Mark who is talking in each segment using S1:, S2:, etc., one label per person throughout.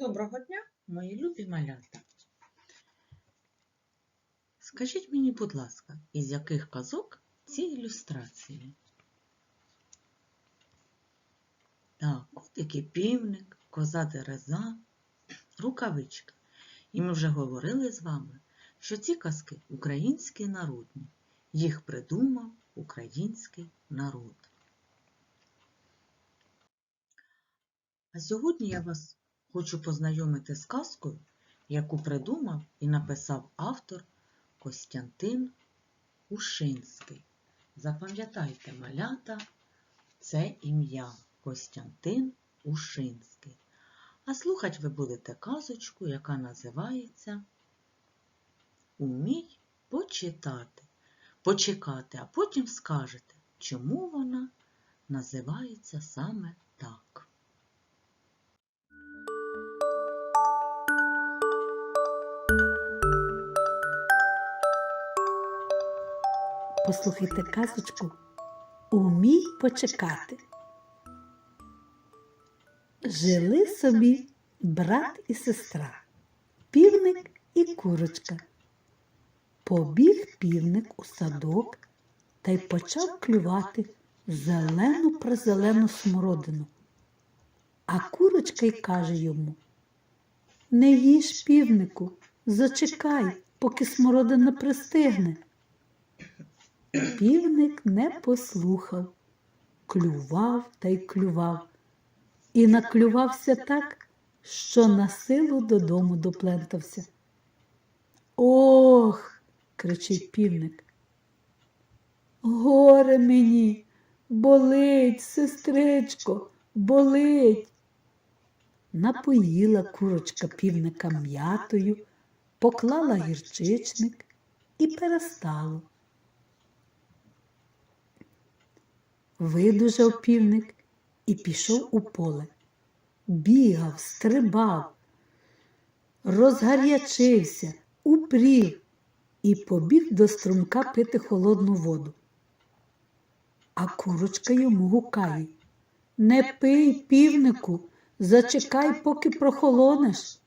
S1: Доброго дня, мої любі малята. Скажіть мені, будь ласка, із яких казок ці ілюстрації? Так, котики півник, коза дереза, рукавичка. І ми вже говорили з вами, що ці казки українські народні. Їх придумав український народ. А сьогодні я вас хочу познайомити з казкою, яку придумав і написав автор Костянтин Ушинський. Запам'ятайте, малята, це ім'я Костянтин Ушинський. А слухати ви будете казочку, яка називається Умій почитати. Почекати, а потім скажете, чому вона називається саме
S2: Послухайте казочку Умій почекати. Жили собі брат і сестра, півник і курочка. Побіг півник у садок та й почав клювати зелену призелену смородину. А курочка й каже йому Не їж півнику, зачекай, поки смородина пристигне. Півник не послухав, клював та й клював, і наклювався так, що на силу додому доплентався. Ох, кричить півник. Горе мені, болить, сестричко, болить. Напоїла курочка півника м'ятою, поклала гірчичник і перестало. Видужав півник і пішов у поле. Бігав, стрибав, розгарячився, упрів і побіг до струмка пити холодну воду. А курочка йому гукає Не пий, півнику, зачекай, поки прохолонеш.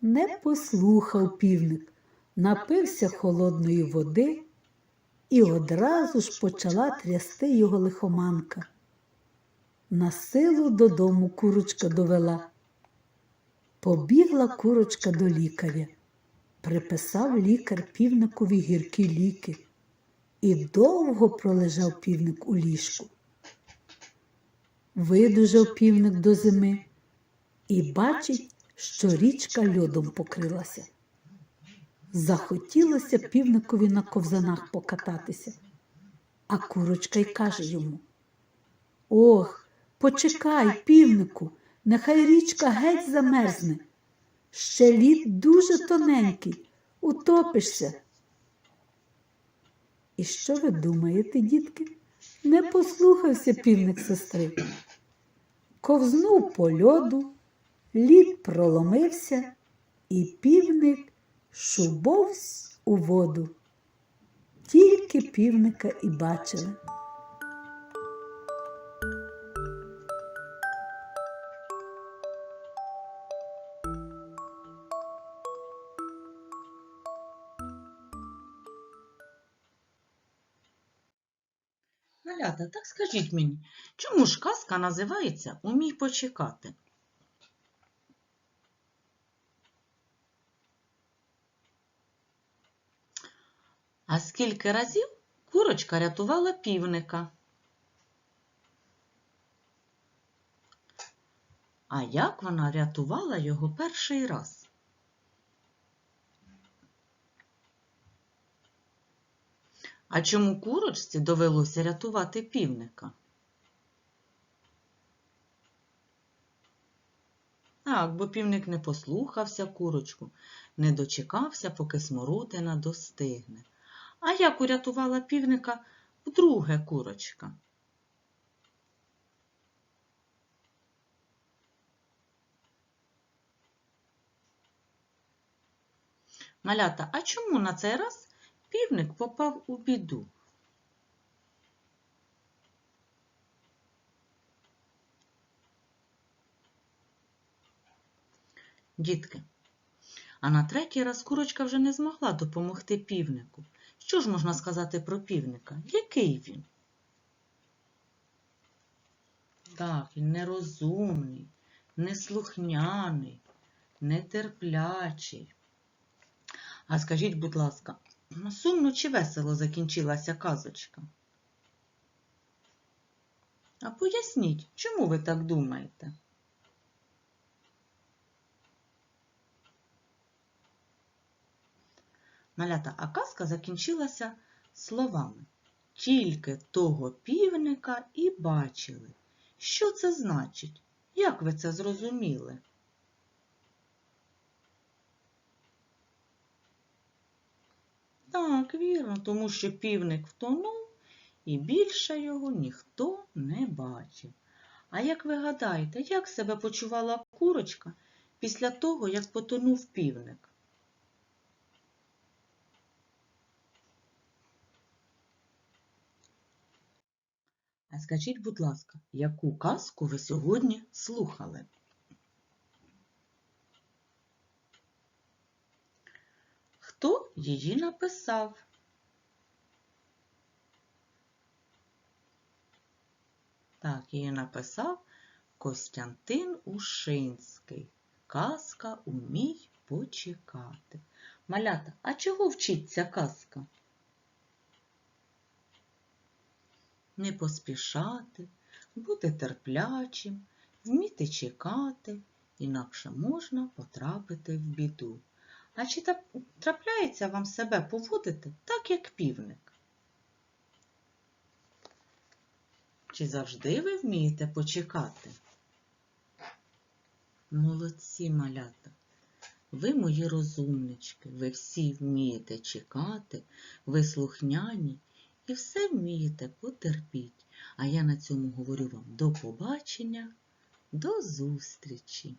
S2: Не послухав півник, напився холодної води і одразу ж почала трясти його лихоманка. На силу додому курочка довела. Побігла курочка до лікаря. Приписав лікар півникові гіркі ліки. І довго пролежав півник у ліжку. Видужав півник до зими і бачить, що річка льодом покрилася. Захотілося півникові на ковзанах покататися, а курочка й каже йому Ох, почекай, півнику, нехай річка геть замерзне. Ще лід дуже тоненький, утопишся. І що ви думаєте, дітки? Не послухався півник сестри. Ковзнув по льоду, лід проломився, і півник шубовсь у воду. Тільки півника і бачили.
S1: Малята, так скажіть мені, чому ж казка називається Умій почекати? А скільки разів курочка рятувала півника? А як вона рятувала його перший раз? А чому курочці довелося рятувати півника? Так, бо півник не послухався курочку, не дочекався, поки смородина достигне. А як урятувала півника вдруге курочка? Малята, а чому на цей раз півник попав у біду? Дітки. А на третій раз курочка вже не змогла допомогти півнику. Що ж можна сказати про півника? Який він? Так, він нерозумний, неслухняний, нетерплячий. А скажіть, будь ласка, сумно чи весело закінчилася казочка? А поясніть, чому ви так думаєте? Малята, а закінчилася словами. Тільки того півника і бачили. Що це значить? Як ви це зрозуміли? Так, вірно, тому що півник втонув і більше його ніхто не бачив. А як ви гадаєте, як себе почувала курочка після того, як потонув півник? А скажіть, будь ласка, яку казку ви сьогодні слухали? Хто її написав? Так, її написав Костянтин Ушинський. Казка Умій почекати. Малята, а чого вчить ця казка? Не поспішати, бути терплячим, вміти чекати, інакше можна потрапити в біду. А чи трапляється вам себе поводити так, як півник? Чи завжди ви вмієте почекати? Молодці малята. Ви мої розумнички, ви всі вмієте чекати, ви слухняні і все вмієте потерпіть. А я на цьому говорю вам до побачення, до зустрічі!